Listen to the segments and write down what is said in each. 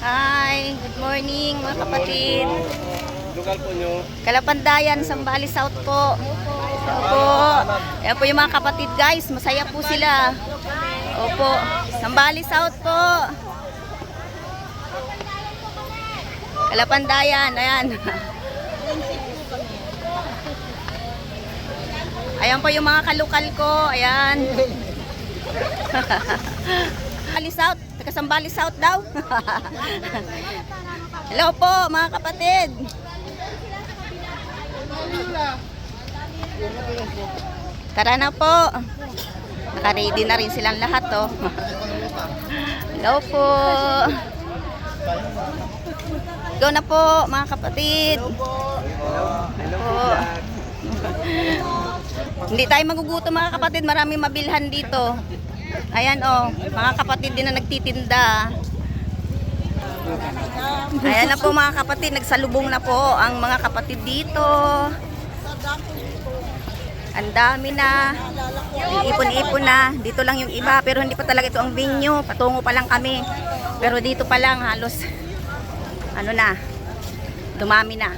Hi, good morning mga kapatid. Lugar po nyo. Kalapandayan, Sambali South po. Opo. Yan po yung mga kapatid guys, masaya po sila. Opo, Sambali South po. Kalapandayan, ayan. Ayan po yung mga kalukal ko, ayan. Sambali South, taga Sambali South daw. Hello po mga kapatid. Tara na po. Naka-ready na rin silang lahat oh. Hello po. Go na po mga kapatid. Hello po. Hindi tayo magugutom mga kapatid, maraming mabilhan dito. Ayan oh, mga kapatid din na nagtitinda. Ayan na po mga kapatid, nagsalubong na po ang mga kapatid dito. Ang dami na. Ipon-ipon na. Dito lang yung iba, pero hindi pa talaga ito ang venue. Patungo pa lang kami. Pero dito pa lang halos ano na, dumami na.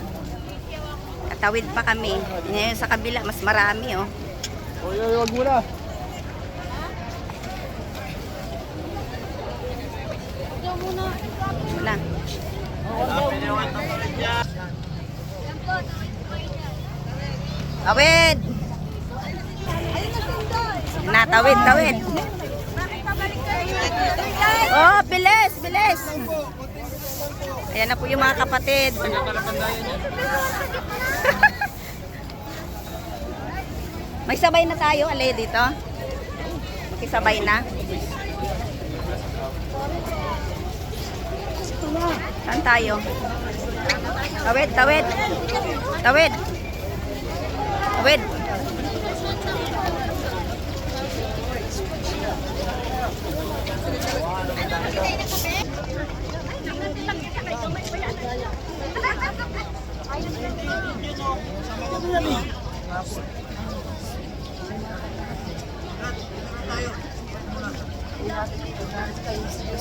Katawid pa kami. Ngayon sa kabila, mas marami oh. Oy, oy, wag muna. Wala. Tawid! Na, tawid. Oh, bilis, bilis. Ayan na po yung mga kapatid. May sabay na tayo, alay dito. Makisabay na. Saan tayo? Tawid, tawid. Tawid. Tawid.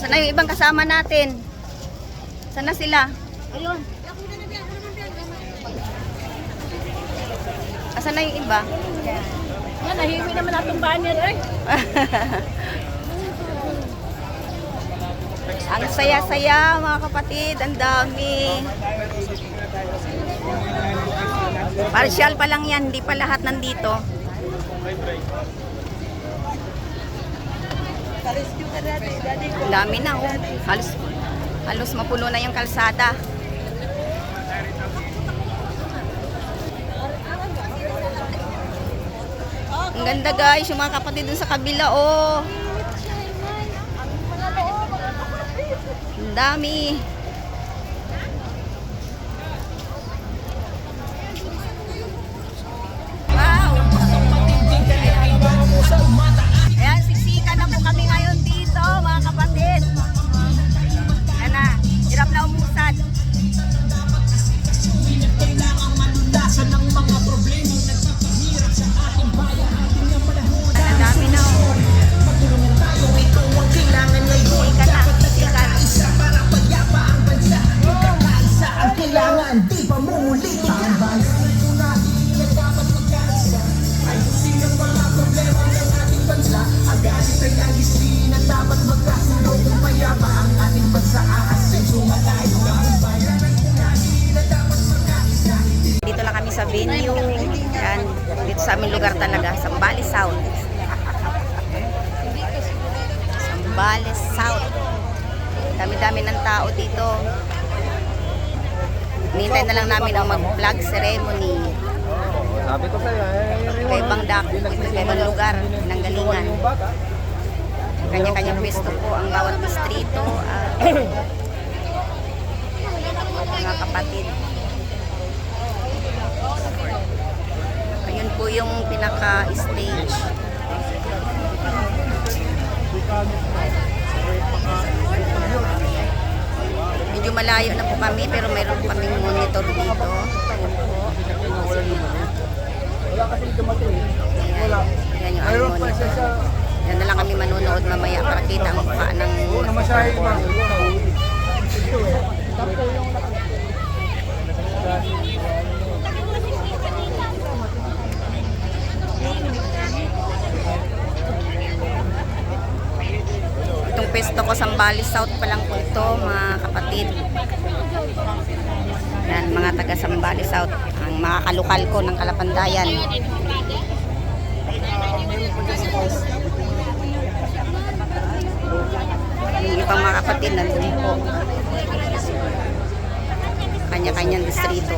Sana yung ibang kasama natin? Sana sila? Ayun. Asan na yung iba? Yan, nahiwi naman atong banner eh. Ang saya-saya mga kapatid, ang dami. Partial pa lang yan, hindi pa lahat nandito. Ang dami na oh. Halos, halos mapuno na yung kalsada. Ang ganda guys, yung mga kapatid dun sa kabila oh. Ang dami. Wow! Lugar talaga, Sambales South. Sambales South. Dami-dami ng tao dito. Nintay na lang namin ang mag-vlog ceremony. Sabi ko sa'yo, eh, Kay Bang Dak, kay Bang lugar, ng galingan. Kanya-kanyang pwesto po ang bawat distrito. at mga kapatid. Ayun po yung pinaka-stage. Medyo malayo na po kami pero mayroon kaming monitor dito. Wala kasi dumating. Ayan. Ayan yung aming monitor. Yan na lang kami manonood mamaya para kita ang mukha ng Oo? Pwesto ko sa Bali South pa lang po ito, mga kapatid. Yan, mga taga Sambali South. Ang mga kalukal ko ng Kalapandayan. Yung ibang mga kapatid nandun po. Kanya-kanyang distrito.